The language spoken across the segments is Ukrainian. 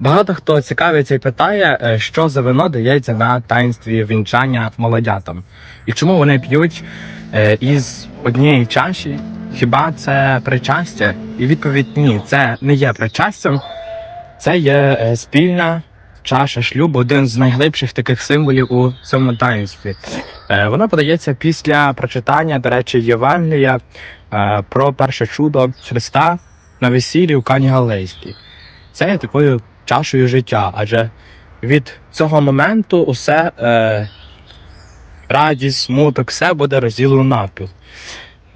Багато хто цікавиться і питає, е, що за вино дається на таїнстві вінчання молодятам, і чому вони п'ють е, із однієї чаші. Хіба це причастя? І відповідь ні, це не є причастям, це є е, спільна чаша шлюбу, один з найглибших таких символів у цьому таїнстві. Воно подається після прочитання, до речі, Євангелія про перше чудо Христа на весіллі у Кані Галейській. Це є такою чашею життя, адже від цього моменту усе е, радість, смуток, все буде розділено навпіл.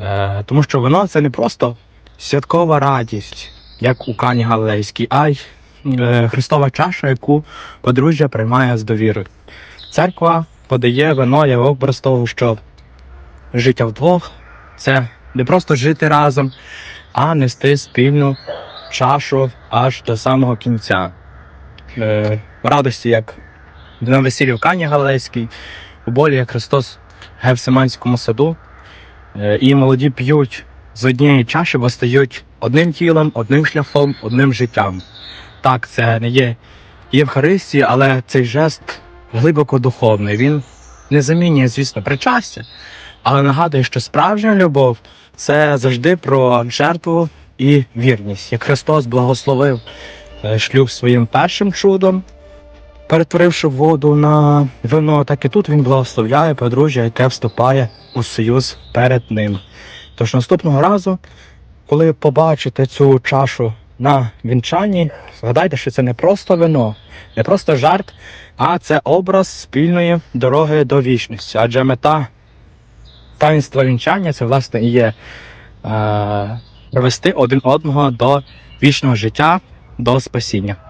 Е, тому що воно це не просто святкова радість, як у Кані Галилейській, а й е, Христова чаша, яку подружжя приймає з довірою. Церква подає вино як образ того, що життя вдвох це не просто жити разом, а нести спільну чашу аж до самого кінця. Е, радості, як на весіллі в Кані Галилейській, у болі, як Христос в Гевсиманському саду. Е, і молоді п'ють з однієї чаші, бо стають одним тілом, одним шляхом, одним життям. Так, це не є Євхаристія, але цей жест глибоко духовний. Він не замінює, звісно, причастя, але нагадує, що справжня любов це завжди про жертву і вірність. Як Христос благословив шлюб своїм першим чудом, перетворивши воду на вино, так і тут він благословляє подружжя, яке вступає у союз перед ним. Тож наступного разу, коли побачите цю чашу на вінчанні, згадайте, що це не просто вино, не просто жарт, а це образ спільної дороги до вічності. Адже мета таїнства вінчання це власне і є е, привести один одного до вічного життя, до спасіння.